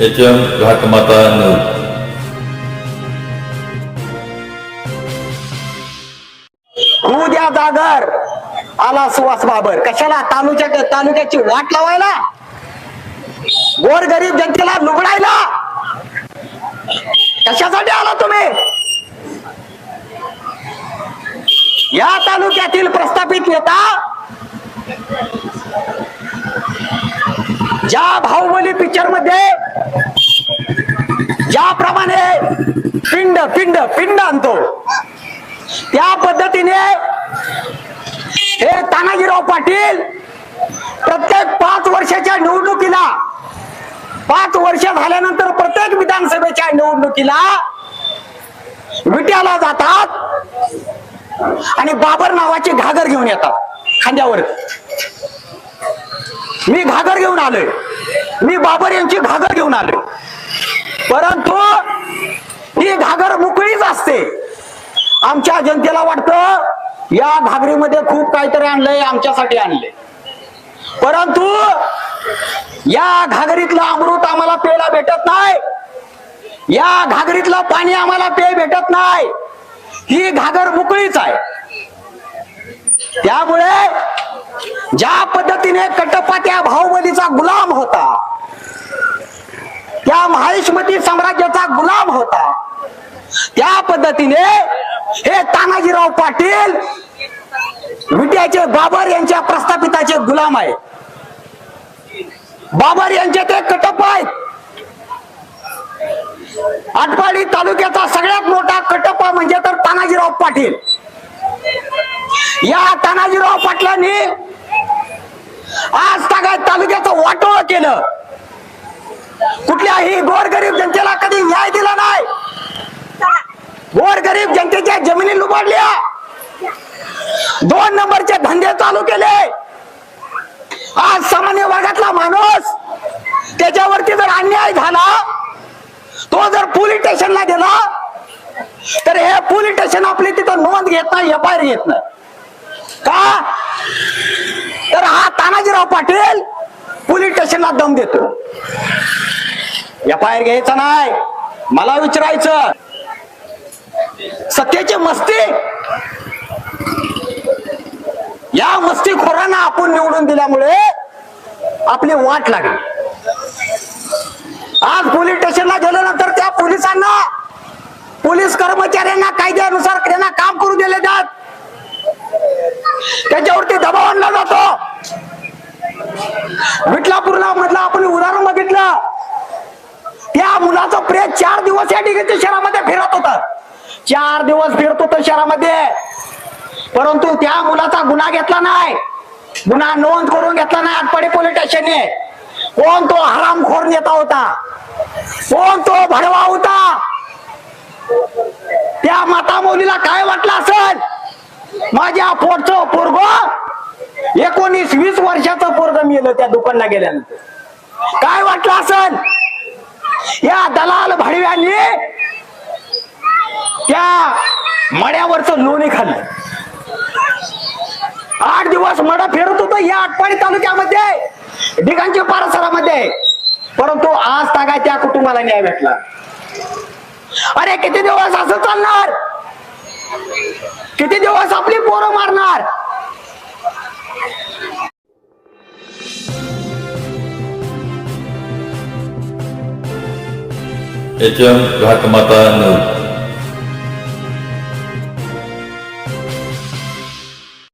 H M घाटमाता news उद्या द्या जागर. आला सुवास बाबर. कशाला? तालुक्या तालुक्याची वाट लावायला? गोर गरीब जनतेला लुगडायला? कशासाठी आला तुम्ही? या तालुक्यातील प्रस्थापित नेता ज्या बाहुबली पिक्चरमध्ये ज्याप्रमाणे पिंड पिंड पिंड आणतो त्या पद्धतीने हे तानाजीराव पाटील प्रत्येक पाच वर्षाच्या निवडणुकीला पाच वर्ष झाल्यानंतर प्रत्येक विधानसभेच्या निवडणुकीला विट्याला जातात आणि बाबर नावाची घागर घेऊन येतात खांद्यावर. मी घागर घेऊन आलोय. मी बाबर यांची घागर घेऊन आलोय. परंतु ही घागर मोकळीच असते. आमच्या जनतेला वाटतं या घागरीमध्ये खूप काहीतरी आणलंय आमच्यासाठी आणलंय. परंतु या घागरीतलं अमृत आम्हाला प्यायला भेटत नाही. या घागरीतलं पाणी आम्हाला प्याय भेटत नाही. ही घागर मोकळीच आहे. त्यामुळे ज्या पद्धतीने कटप्पा त्या भाऊबलीचा गुलाम होता त्या माहिष्मती साम्राज्याचा गुलाम होता त्या पद्धतीने हे तानाजीराव पाटील विट्याचे बाबर यांच्या प्रस्थापिताचे गुलाम आहे बाबर यांचे ते कटप आहेत. आटपाडी तालुक्याचा सगळ्यात मोठा कटप्पा म्हणजे तर तानाजीराव पाटील. या तानाजीराव पाटलांनी आज तागायत तालुक्याचं वाटोळ केलं. कुठल्याही गोरगरीब जनतेला कधी न्याय दिला नाही. गोरगरीब जनतेच्या जमिनी लुबाडल्या. दोन नंबरचे धंदे चालू केले. आज सामान्य वर्गातला माणूस त्याच्यावरती जर अन्याय झाला तो जर पोलीस स्टेशनला गेला तर हे पोलीस स्टेशन आपली तिथं नोंद घेत नाही एफ आय घेत नाही. का? तर पाटील पोलीस स्टेशनला दम देतो. एफ आय आर घ्यायचा नाही. मला विचारायचं. सत्तेची मस्ती? या मस्तीखोरांना आपण निवडून दिल्यामुळे आपली वाट लागली. आज पोलीस स्टेशनला गेल्यानंतर त्या पोलिसांना पोलीस कर्मचाऱ्यांना कायद्यानुसार त्यांना काम करू दिले जात. त्याच्यावरती दबाव आणला जातो. विठलापूरला म्हटलं आपण उदाहरण बघितलं. त्या मुलाचं प्रेत चार दिवस या ठिकाणी शहरामध्ये फिरत होत. चार दिवस फिरत होत शहरामध्ये. परंतु त्या मुलाचा गुन्हा घेतला नाही. गुन्हा नोंद करून घेतला नाही आटपाडी पोलीस स्टेशनने. कोण तो हरामखोर नेता होता? कोण तो भडवा होता? त्या माता मौलीला काय वाटलं असेल? माझ्या पोटचं पोरग एकोणीस वीस वर्षाचं पोरग मेलं त्या दुकानला गेल्यानंतर. काय वाटलं असल या दलाल भाडव्यांनी त्या मड्यावरच लोणी खाल्लं. आठ दिवस मडा फिरत होत या आटपाडी तालुक्यामध्ये ढिगांच्या पारसरामध्ये. परंतु आज तागाय त्या कुटुंबाला न्याय भेटला. अरे किती दिवस असं चालणार? किती दिवस आपली पोरं मारणार? H M घाटमाता news